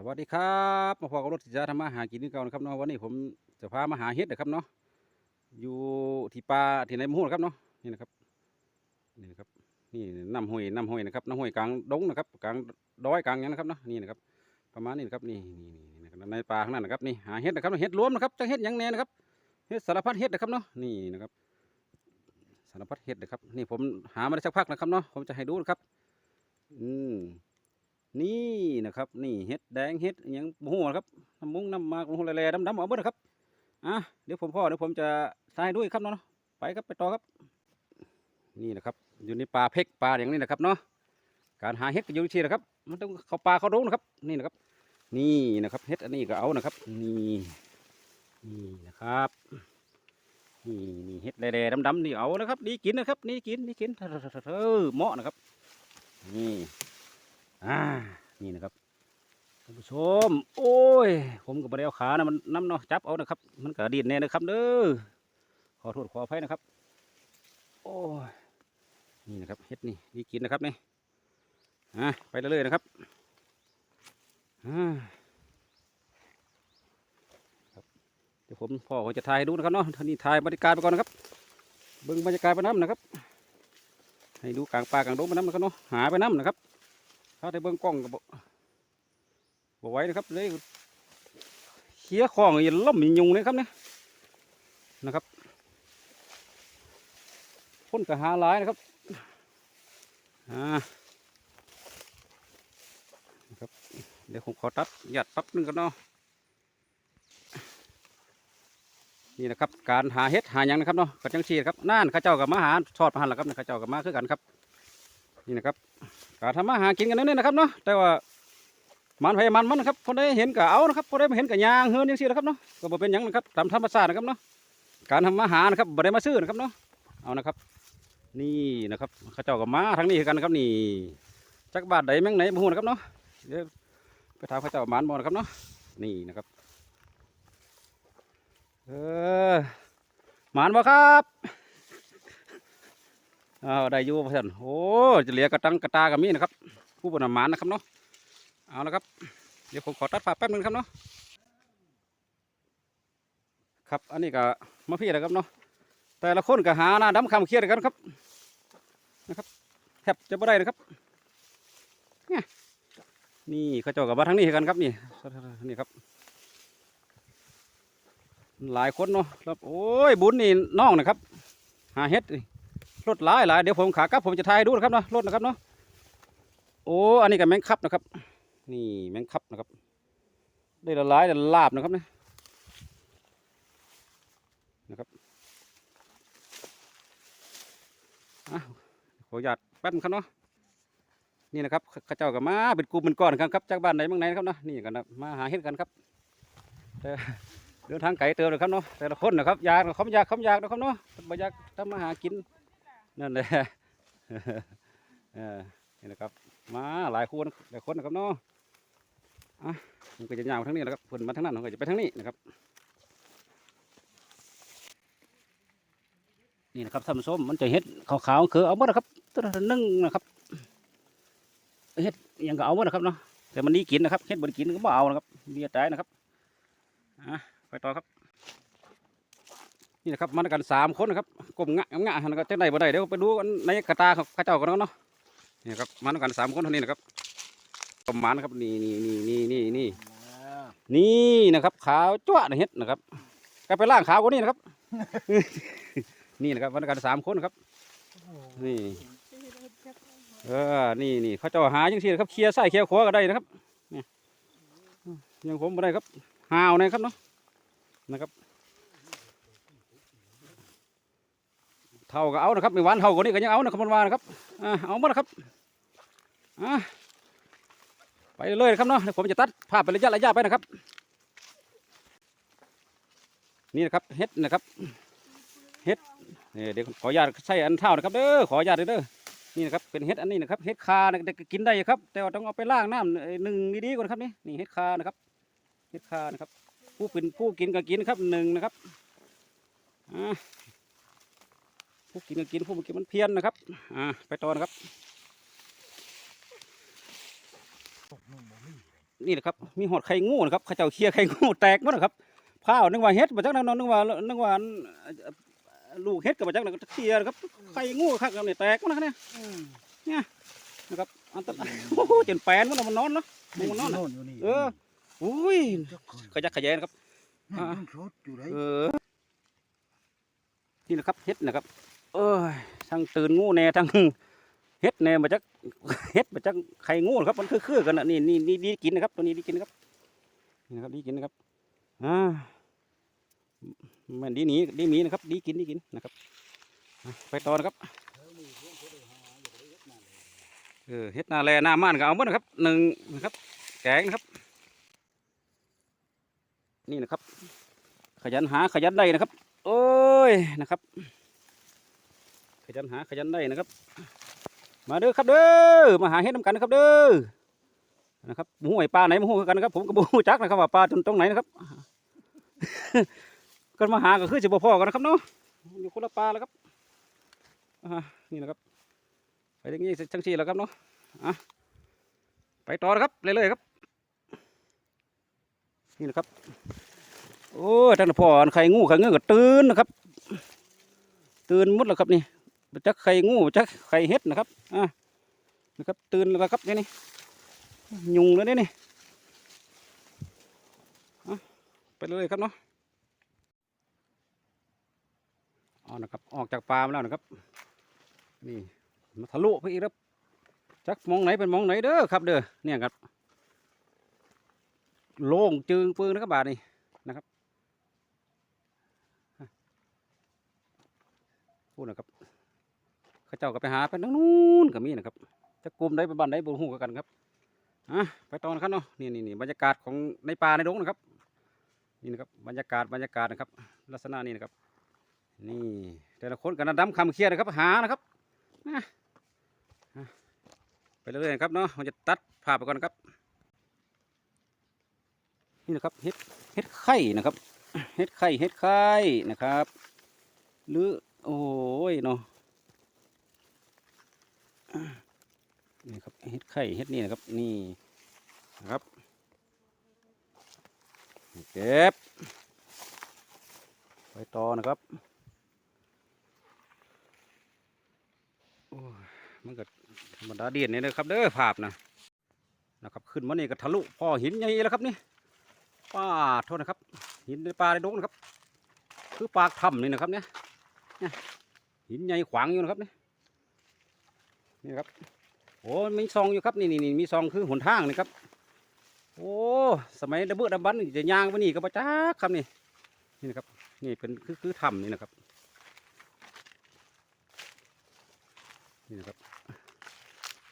สวัสดีครับมาพอกับรถสิจาทำมาหากินนี่เก่านะครับเนาะวันนี้ผมจะพามาหาเห็ดนะครับเนาะอยู่ที่ป่าที่ในหมู่นะครับเนาะนี่นะครับนี่นะครับนี่น้ำห้วยน้ำห้วยนะครับน้ำห้วยกลางดงนะครับกลางดอยกลางหยังนะครับเนาะนี่นะครับประมาณนี้นะครับนี่นี่นี่นะในป่าข้างนั้นนะครับนี่หาเห็ดนะครับเห็ดรวมนะครับจะเห็ดยังแน่นะครับเห็ดสารพัดเห็ดนะครับเนาะนี่นะครับสารพัดเห็ดนะครับนี่ผมหามาได้สักพักนะครับเนาะผมจะให้ดูนะครับอืม นี่นะครับ นี่เห็ดแดงเห็ดอิหยังหัวครับน้ำมุ้งน้ำมากน้ำหูแร่ๆดำๆเอาเบิดนะครับอะเดี๋ยวผมพ่อเดี๋ยวผมจะใส่ให้ด้วยครับเนาะไปครับไปต่อครับ นี่นะครับ อยู่ในป่าเพกป่าอย่างนี้นะครับเนาะการหาเห็ดก็อยู่ที่นะครับ มันต้องเข้าป่าเข้าดงนะครับ นี่นะครับ นี่นะครับเห็ดอันนี้ก็เอานะครับ นี่นี่นะครับนี่นี่เห็ดแร่ๆดำๆนี่เอานะครับนี่กินนะครับ นี่กินนี่กินเออเหมาะนะครับ นี่ อ่านี่นะครับท่านผู้ชม โอ้ย ผมก็บ่ได้เอาขานะมันน้ำเนาะจับเอานะครับ มันก็ดีดแน่นะครับเด้อขอโทษขออภัยนะครับ โอ้ยนี่นะครับเฮ็ดนี่นี่กินนะครับนี่อ่าไปเรื่อยๆนะครับอ่าเดี๋ยวผมพ่อผมจะถ่ายให้ดูนะครับเนาะท่านี้ถ่ายบรรยากาศไปก่อนนะครับ เบิ่งบรรยากาศไปน้ำนะครับ ให้ดูกลางป่ากลางดงไปน้ำนะครับเนาะหาไปน้ำนะครับ ถ้าได้เบิ่งกล้องก็บ่บ่ไหวนะครับเลยเขี้ยของอย่าล่มอย่ายุงเลยครับเนี่ยนะครับพ่นกระหาหลายนะครับอ่านะครับเดี๋ยวผมขอตัดหยัดปั๊บนึงกันเนาะนี่นะครับการหาเห็ดหาหยังนะครับเนาะกระจังชีครับนั่นข้าเจ้ากับมาหาทอดมาหันแล้วครับข้าเจ้ากับมาคือกันครับ นี่นะครับ ก็ทำมาหากินกันนั่นนะครับเนาะแต่ว่ามันพยมันมันนะครับคนได้เห็นก็เอานะครับคนได้เห็นก็ยางเฮือนยังซี่นะครับเนาะก็บ่เป็นหยังนะครับตามธรรมชาตินะครับเนาะการทำมาหานะครับบ่ได้มาซื้อนะครับเนาะเอานะครับ นี่นะครับเขาเจ้าก็มาทางนี้คือกันนะครับนี่จักบาทใดแม่งไหนบ่ฮู้นะครับเนาะเดี๋ยวไปถามเขาเจ้ามานบ่นะครับเนาะนี่นะครับเออหมานบ่ครับ อ้าวได้อยู่พ่อท่านโอ้จะเหลือกระตังกระตากับมีนะครับผู้บรรมานนะครับเนาะเอาละครับ เดี๋ยวผมขอตัดภาแป๊บนึงครับเนาะครับอันนี้ก็มาพี่นะครับเนาะแต่ละคนก็หาหน้าดำคำเครียดกันครับนะครับแทบจะไม่ได้นะครับเนี่ยนี่เขาเจ้ากับมาทางนี้กันครับนี่นี่ครับ หลายคนเนาะครับโอ้ยบุญนี่น้องนะครับ หาเฮ็ดนี่ รถหลายหลายเดี๋ยวผมขากลับผมจะถ่ายดูนะครับเนาะรถนะครับเนาะโอ้อันนี้ก็แมงคับนะครับ นี่แมงคับนะครับ ได้ละลายได้ละลาบนะครับเนี่ยนะครับอะขออนุญาตแป๊บนึงครับเนาะนี่นะครับข้าเจ้ากับมาเป็นกลุ่มเป็นก้อนกันครับจากบ้านไหนเมืองไหนนะครับเนาะนี่กันนะมาหาเห็ดกันครับเดินทางไกลเติมเลยครับเนาะแต่ละคนนะครับอยากเขาไม่อยากเขาไม่อยากนะครับเนาะไม่อยากทำมาหากิน นั่นแหละเออนี่นะครับ มาหลายคนหลายคนนะครับเนาะอะมันก็จะยาวทั้งนี้นะครับเพิ่นมาทั้งนั้นมันก็จะไปทั้งนี้นะครับ นี่นะครับท่านส้มมันจะเห็ดขาวๆคือเอาหมดนะครับตัวนึ่งนะครับเห็ดยังก็เอาหมดนะครับเนาะแต่มันนี่กินนะครับเห็ดบนกินก็บ่เอานะครับเบียดตายนะครับอะไปต่อครับ นี่นะครับมาด้วยกันสามคนนะครับกลมงะงะหันก็จะได้บ่ได้เดี๋ยวไปดูในกระตาของข้าเจ้ากันเนาะนี่ครับมาด้วยกันสามคนเท่านี้นะครับประมาณนะครับนี่นี่นี่นี่นี่นี่นี่นะครับ ขาวจ้วะเฮ็ดนะครับก็ไปล่างขาวกว่านี้นะครับ นี่นะครับมาด้วยกันสามคนนะครับนี่เออนี่นี่เขาเจ้าหาจังซี่นะครับเคลียร์ไส้เคลียร์ขวาก็ได้นะครับนี่ยังผมบ่ได้ครับหาวนะครับเนาะนะครับ เท่าก็เอานะครับไม่หวานเท่ากันนี้ก็ยังเอานะครับมันวานนะครับอ่าเอาหมานะครับอ่าไปเลยนะครับเนาะเดี๋ยวผมจะตัดภาพไประยะระยะไปนะครับ นี่นะครับเฮ็ดนะครับเฮ็ดนี่เดี๋ยวขออนุญาตใส่อันเท่านะครับเด้อขออนุญาตเด้อนี่นะครับเป็นเฮ็ดอันนี้นะครับเฮ็ดคานะแต่ก็กินได้ครับ แต่ว่าต้องเอาไปล้างน้ำหนึ่งดีๆก่อนครับนี่นี่เฮ็ดคานะครับเฮ็ดคานะครับ ผู้เป็นผู้กินก็กินครับหนึ่งนะครับอ่า ผู้กินก็กินผู้ไม่กินมันเพี้ยนนะครับ อ่า ไปต่อนะครับ นี่แหละครับ มีหอดไข่งูนะครับเข้าเจ้าเคลียร์ไข่งูแตกหมดนะครับข้าวนึกว่าเฮ็ดมาจากนั้นนึกว่านึกว่าลูกเฮ็ดกับมาจากนั้นก็เคลียร์นะครับ ไข่งูครับเนี่ยแตกหมดนะครับเนี่ยนะครับอันตรายโอ้โหจนแปนมันมันนอนเนาะมันนอนน่ะอยู่นี่เอออุ้ยจักคนขยักขยายนะครับนั่นมันสดอยู่ไหนเออนี่นะครับเฮ็ดนะครับเอ้ยทั้งตื่นงูแน่ทั้งเฮ็ดแน่มาจากเฮ็ดมาจากไข่งูครับ มันคือคือกันนะนี่นี่นี่ดีกินนะครับ ตัวนี้ดีกินนะครับนี่นะครับดีกินนะครับอ่ามันดีหนีดีหมีนะครับ ดีกินดีกินนะครับไปต่อนะครับเออเฮ็ดนาแลหน้าม่านก็เอาหมดนะครับหนึ่งนะครับ แกงนะครับ นี่นะครับ ขยันหาขยันได้นะครับ โอ้ยนะครับ ขยันหาขยันได้นะครับ มาเด้อครับเด้อมาหาเห็ดน้ำกันนะครับเด้อนะครับหมูไอปลาไหนหมูกันนะครับผมก็บรูจักนะครับว่าปลาตรงตรงไหนนะครับก็มาหาก็คือจะบ่พอกันนะครับเนาะอยู่คนละปลาแล้วครับนี่นะครับไปอย่างนี้จังซี่แล้วครับเนาะอะไปต่อนะครับเรื่อยๆครับ นี่นะครับ โอ้ยท่านพ่ออันไข่งูไข่เงือกตื่นนะครับ ตื่นหมดแล้วครับนี่ จักไข่งูจักไข่เห็ดนะครับอ่านะครับ ตื่นแล้วครับนี่นี่ยุงแล้วนี่นี่ไปเลยครับเนาะเอานะครับ ออกจากปลามาแล้วนะครับ นี่มาทะลุไปอีกครับจักมองไหนเป็นมองไหนเด้อครับ เด้อเนี่ยครับ โล่งจึงปืนนะครับบาทนี่นะครับพูดนะครับ เข้าเจ้าก็ไปหาไปทางนู้นก็มีนะครับจะกลุ่มได้ไปบ้านได้บุญหูกันครับอะไปตอนะครับเนาะนี่นี่นี่บรรยากาศของในป่าในดงนะครับนี่นะครับบรรยากาศบรรยากาศนะครับ ลักษณะนี้นะครับ นี่แต่ละคนกันนะดำคำเครียดนะครับหานะครับไปเรื่อยๆครับเนาะมันจะตัดภาพไปก่อนนะครับ นี่นะครับเห็ดเห็ดไข่นะครับเห็ดไข่เห็ดไข่นะครับ หรือโอ้ยเนาะอ่า นี่ครับเห็ดไข่เห็ดนี่นะครับนี่นะครับเก็บไปต่อนะครับโอ้ยมันก็ธรรมดาเดียนนี่นะครับเด้อภาพนะนะครับ ขึ้นมานี่ก็ทะลุพ่อหินใหญ่แล้วครับนี่ป้าโทษนะครับ หินในป่าในดงนะครับ คือปากถ้ำนี่นะครับเนี่ยหินใหญ่ขวางอยู่นะครับเนี่ยนี่ครับ อ้มีซองอยู่ครับนี่นี่นี่มีซองคือหนทางนี่ครับ โอ้สมัยระเบิดระบันจะยางไปนี่ก็ประจักครับนี่นี่นะครับนี่เป็นคือคือถ้ำนี่นะครับนี่นะครับ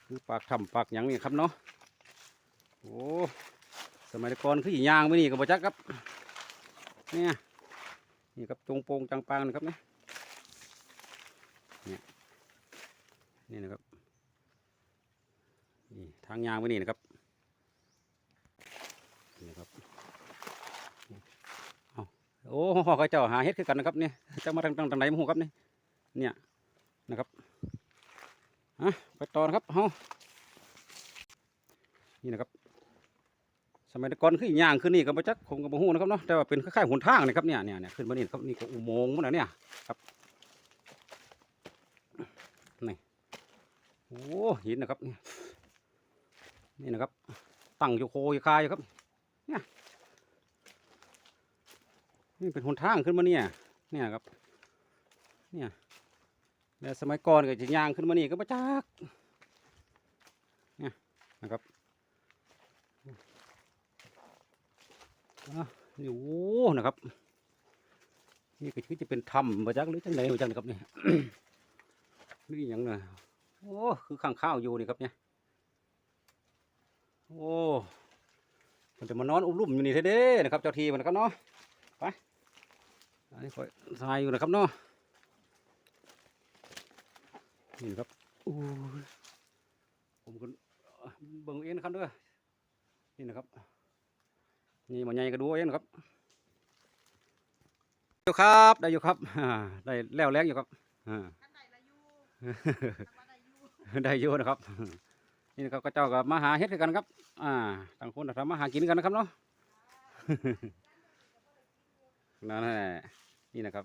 คือปากถ้ำปากหยังนี่ครับเนาะโอ้สมัยก่อนคือหยางไม่นี่กับบ่จักครับเนี่ยนี่ครับจงโปงจังปางนะครับเนี่ยนี่นะครับ ทางยางไม่นี่นะครับนี่ครับโอ้พ่อเขาเจ้าหาเฮ็ดคือกันนะครับเนี่ยจะมาทางทางไหนมาหูครับเนี่ยเนี่ยนะครับอะไปต่อนะครับเฮานี่นะครับ สมัยก่อนคืออย่างขึ้นนี่ก็บ่จักผมก็บ่ฮู้นะครับเนาะแต่ว่าเป็นคล้ายๆหนทางนะครับเนี่ยเนี่ยเนี่ยขึ้นมานี่ครับนี่ก็อุโมงค์มันนะเนี่ยครับนี่โอ้หินนะครับเนี่ย นี่นะครับ ตั้งอยู่โคอยู่คาอยู่ครับ เนี่ย นี่เป็นหนทางขึ้นมาเนี่ย เนี่ยครับ เนี่ยแล้วสมัยก่อนก็จะย่างขึ้นมานี่ก็บ่จักเนี่ยนะครับนี่โอ้นะครับ นี่ก็คือจะเป็นถ้ำมาจากหรือจังไหนมาจากนะครับเนี่ยนี่อย่างน่ะโอ้คือข้างข้าวอยู่นี่ครับเนี่ย โอ้มันจะมานอนอุ้มลุ่มอยู่นี่เด้ๆนะครับเจ้าทีมันนะครับเนาะไปอันนี้คอยทรายอยู่นะครับเนาะนี่นะครับโอ้ยผมก็เบิ่งเองนะครับเด้อนี่นะครับนี่มันใหญ่ก็ดูเองนะครับอยู่ครับได้อยู่ครับอ่าได้แล้วแรงอยู่ครับอ่าอันไหนละยูทำอะไรยูได้อยู่นะครับ นี่นะครับก็เจ้าก็มาหาเฮ็ดกันครับ อ่าต่างคนต่างทำมาหากินกันนะครับเนาะนั่นแหละนี่นะครับ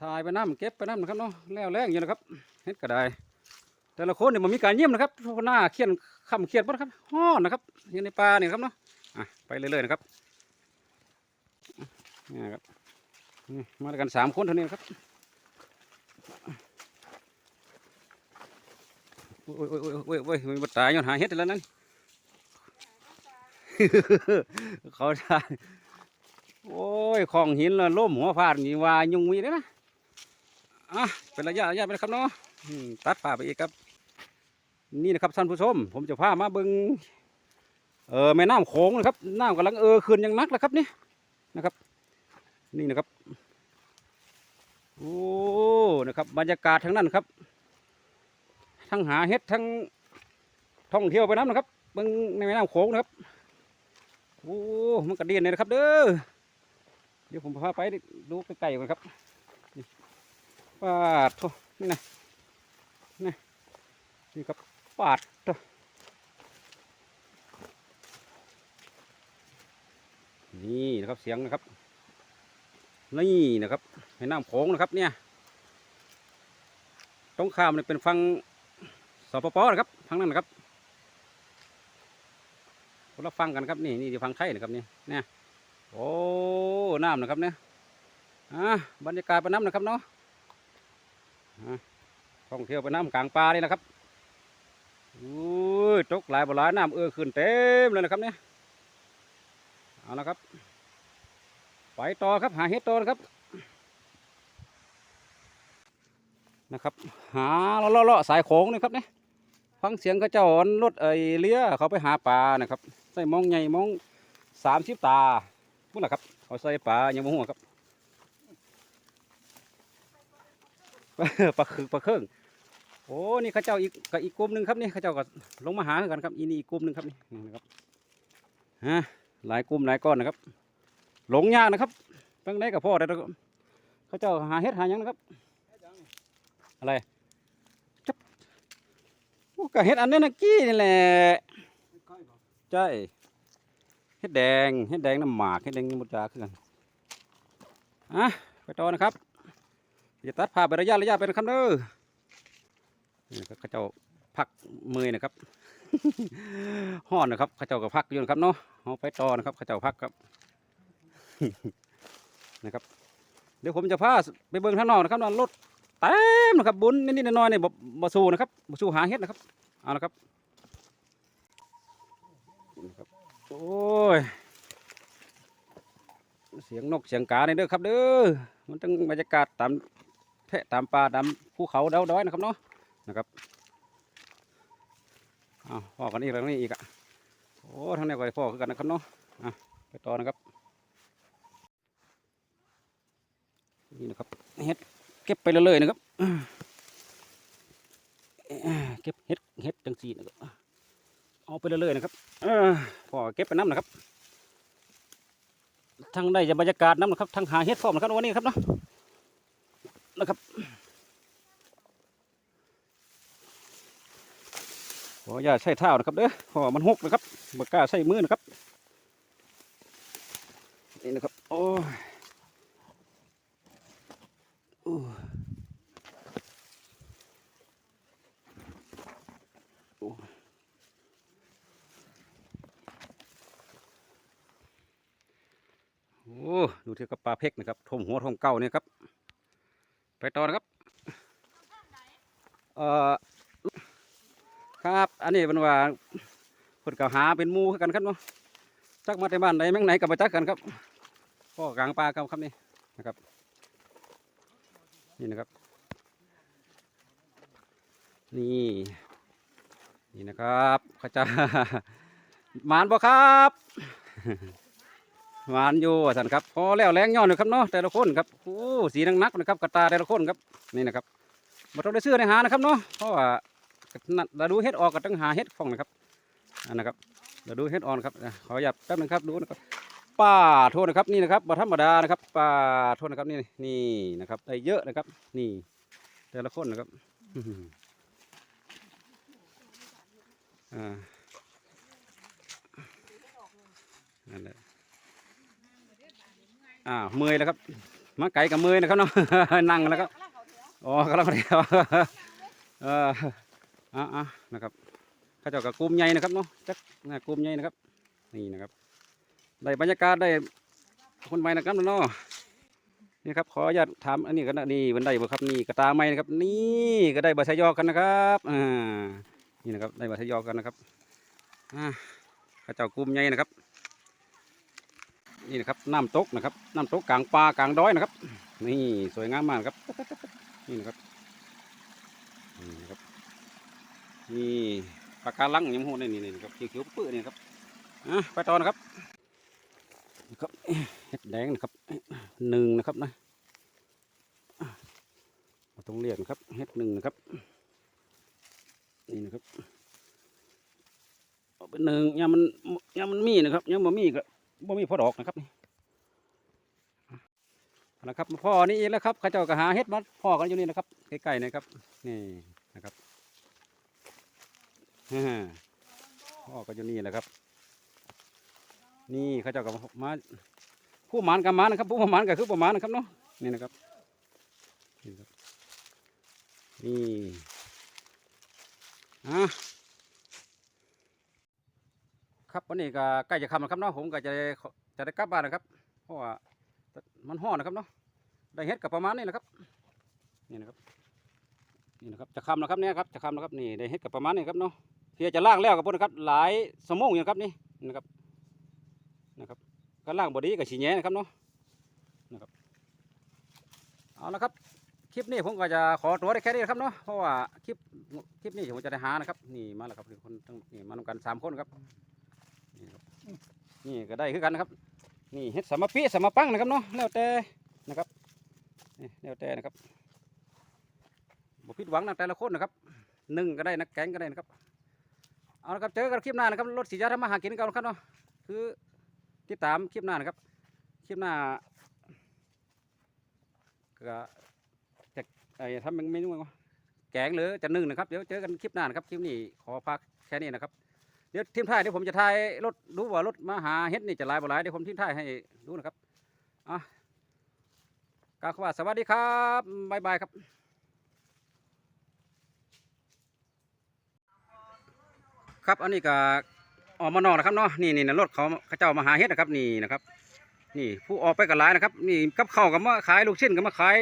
ถ่ายไปน้ำเก็บไปน้ำนะครับเนาะแล้วแรงอยู่นะครับเฮ็ดก็ได้ แต่ละคนเนี่ยมันมีการเยี่ยมนะครับทุกหน้าเครียดคำเครียดบ่นะครับฮ้อนนะครับอยู่ในป่าเนี่ยครับเนาะอะไปเรื่อยๆนะครับนี่นะครับมาด้วยกันสามคนเท่านี้นครับ โอ้ยโอ้ยโอ้ยโอ้ยโอ้ยอยมันตายย้อนหาเฮ็ดแล้วนั่นเขาได้โอ้ยของหินละล่มหัวฟาดมีวายุงมีเลยนะอะเป็นระยะระยะไปครับเนาะตัดผ่าไปอีกครับ นี่นะครับท่านผู้ชม ผมจะพามาเบิงเออแม่น้ำโขงนะครับน้ำกำลังเออขึ้นยังนักแล้วครับนี่นะครับ นี่นะครับโอ้นะครับ บรรยากาศทั้งนั้นครับ ทั้งหาเห็ดทั้งท่องเที่ยวไปน้ำนะครับเบิงในแม่น้ำโขงนะครับโอ้มันกระเดียนเลยนะครับ เด้อเดี๋ยวผมพาไปดูใกล้ๆกันครับปาดโถนี่นะนี่นี่ครับปาดเถอนี่นะครับเสียงนะครับ นี่นะครับให้น้ำโขงนะครับเนี่ยตรงข้ามเนี่ยเป็นฟัง ปปนะครับฟังนั้นนะครับคนละฟังกันครับนี่นี่ที่ฟังไทยนะครับนี่เนี่ยโอ้น้ำนะครับเนี่ยอะบรรยากาศไปน้ำนะครับเนาะท่องเที่ยวไปน้ำกลางป่าเลยนะครับอุ้ยตกหลายบ่หลายน้ำเออขึ้นเต็มเลยนะครับเนี่ยเอาละครับ ไปต่อครับหาเห็ดต่อนะครับนะครับ หาเลาะเลาะๆสายโขงนะครับเนี่ย ฟังเสียงเขาเจ้าอนรถไอเลี้ยเขาไปหาปลานะครับ ใส่มองใหญ่มองสามสิบตาพูดละครับเขาใส่ปลายังบ่หัวครับปลาคือปลาเครื่องโอ้นี่เข้าเจ้าอีกกับอีกกลุ่มหนึ่งครับนี่เข้าเจ้าก็ลงมาหากันครับอีนี่อีกกลุ่มหนึ่งครับนี่นะครับฮะหลายกลุ่มหลายก้อนนะครับ หลงยากนะครับตั้งได้กับพ่อได้แล้วเข้าเจ้าหาเฮ็ดหายังนะครับอะไร ก็เฮ็ดอันนี้นะกี้นี่แหละใช่เฮ็ดแดงเฮ็ดแดงน้ำหมากเฮ็ดแดงมุจาคือกันอะไปต่อนะครับจะตัดภาพไประยะระยะไปนะครับเด้อนี่ก็เขาเจ้าพักมือนะครับห้อนนะครับเขาเจ้าก็พักอยู่นะครับเนาะเอาไปต่อนะครับเขาเจ้าพักครับนะครับ เดี๋ยวผมจะพาไปเบิ่งข้างนอกนะครับนอนรถเต็มนะครับบุญนิดๆน้อยๆเนี่ยบ่สู้นะครับบ่สู้หาเฮ็ดนะครับเอาละครับนะครับโอ้ยเสียงนกเสียงกาเนี่ยเด้อครับเด้อมันต้องบรรยากาศตามแทะตามป่าตามภูเขาดาด้อยนะครับเนาะนะครับอ้าวพ่อกันอีกแล้วนี่อีกอะโอ้ทั้งนี้ก็ได้พ่อคือกันนะครับเนาะอะไปต่อนะครับนี่นะครับเฮ็ด เก็บไปเรื่อยๆนะครับเก็บเฮ็ดเฮ็ดจังสีนะครับเอาไปเรื่อยๆนะครับอพอเก็บไปน้ำนะครับทั้งได้จะบรรยากาศน้ำนะครับทั้งหาเฮ็ดพร้อมนะครับวันนี้ครับเนาะนะครับขออย่าใช้เท้านะครับเด้อเพราะว่ามันหกนะครับบกล้าใช้มือนะครับนี่นะครับโอ้ย โอ้โอ้ดูเทียบกับปลาเพกนะครับทมหัวทมเก่าเนี่ยครับ ไปต่อนะครับเอ่อครับ อันนี้เป็นว่าเพิ่นก็หาเป็นมูกันครับเนาะจักมาแต่บ้านใดแม่งไหนก็บ่จักกันครับพ่อกลางป่าครับครับนี่นะครับ นี่นะครับ นี่นี่นะครับเขาจะมานบ่ครับมานอยู่สันครับพอแล้วแรงย่อนเลยครับเนาะแต่ละคนครับโอ้สีนักๆนะครับกระตาแต่ละคนครับนี่นะครับบ่ต้องได้ซื้อได้หานะครับเนาะเพราะว่าเราดูเฮ็ดออกก็ต้องหาเฮ็ดฟองนะครับอันนะครับเราดูเฮ็ดออนครับขอหยับแป๊บนึงครับดูนะครับ ป้าโทษนะครับนี่นะครับบ่ธรรมดานะครับป้าโทษนะครับนี่นี่นะครับได้เยอะนะครับ นี่ แต่ละคนนะครับอ่านั่นแหละอ่าเมื่อยแล้วครับมาไก่กับเมื่อยนะครับเนาะนั่งแล้วครับอ๋อกำลังเดียวเอออะอะนะครับข้าเจ้ากับกลุ่มใหญ่นะครับเนาะจักนะกลุ่มใหญ่นะครับ นี่นะครับ ได้บรรยากาศได้คนใหม่นะครับเนาะนี่ครับขออนุญาตถามอันนี้กันนะนี่บันไดบ่ครับนี่กระตาไม้นะครับ นี่ก็ได้บาชยอกันนะครับอ่านี่นะครับได้บาชยอกันนะครับอ่าข้าเจ้ากุมใหญ่นะครับ นี่นะครับน้ำตกนะครับน้ำตกกลางป่ากลางดอยนะครับ นี่สวยงามมากครับนี่นะครับนี่นะครับนี่ปากกาลังยังโหดนี่นี่นะครับเขียวๆปื้อนี่ครับอะไปต่อนะครับ นะครับเห็ดแดงนะครับหนึ่งนะครับนะเราต้องเรียกนะครับเห็ดหนึ่งนะครับนี่นะครับเอาเป็นหนึ่งยามมันยามมันมีนะครับยามมันมีก็บ่มีพอดอกนะครับนี่นะครับพ่อนี่เองแล้วครับข้าเจ้าก็หาเฮ็ดมาพ่อกันอยู่นี่นะครับใกล้ๆนะครับนี่นะครับพ่อก็อยู่นี่แหละครับ นี่เข้าเจ้าก็มาผู้หมานกับหมานะครับผู้ประมาณก็คือประมาณนะครับเนาะนี่นะครับนี่ครับนี่อะครับวันนี้ก็ใกล้จะคำแล้วครับเนาะผมก็จะได้จะได้กลับบ้านนะครับเพราะว่ามันห้อนะครับเนาะได้เฮ็ดกับประมาณนี้แหละครับนี่นะครับนี่นะครับจะคำนะครับเนี่ยครับจะคำนะครับนี่ได้เฮ็ดกับประมาณนี้ครับเนาะเพียจะลางแล้วกับพวกนะครับ หลายสมงอยู่นะครับนี่นะครับ นะครับก็ล่างบอดี้กับฉีแหน่นะครับเนาะนะครับเอาละครับคลิปนี้ผมก็จะขอตัวได้แค่นี้ครับเนาะเพราะว่าคลิปคลิปนี้ผมจะได้หานะครับนี่มาแล้วครับคนทั้งนี่มานำกันสามคนครับนี่ครับนี่ก็ได้คือกันนะครับ นี่เฮ็ดสามปีสามปังนะครับเนาะแล้วแต่นะครับนี่แล้วแต่นะครับบ่ผิดหวังนะแต่ละคนนะครับหนึ่งก็ได้นะแกงก็ได้นะครับเอาละครับเจอกันคลิปหน้านะครับรถสียาทำมาหากินกันครับเนาะคือ ติดตามคลิปหน้านะครับ คลิปหน้าก็จะไอ้ทำเป็นเมนูว่าแกงหรือจะนึ่งนะครับ เดี๋ยวเจอกันคลิปหน้านะครับคลิปนี้ขอพักแค่นี้นะครับ เดี๋ยวทีมท้ายเดี๋ยวผมจะถ่ายรถดูว่ารถมาหาเฮ็ดนี่จะลายบ่ลายเดี๋ยวผมทีมท้ายให้ดูนะครับอะกาขว่าสวัสดีครับบ๊ายบายครับครับ อันนี้ก็ ออกมานอกนะครับเนาะนี่นี่นะรถเขาเขาเจ้ามาหาเฮ็ดนะครับนี่นะครับ นี่ผู้ออกไปกันหลายนะครับ นี่กับเข้ากับมาขายลูกชิ้นกับมาขาย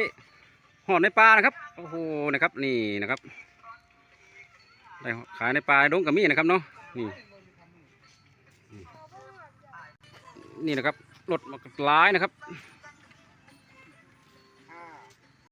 หอดในปลานะครับโอ้โหนะครับนี่นะครับได้ขายในปลาดงกับมีนะครับเนาะนี่นี่นะครับรถมาหลายนะครับ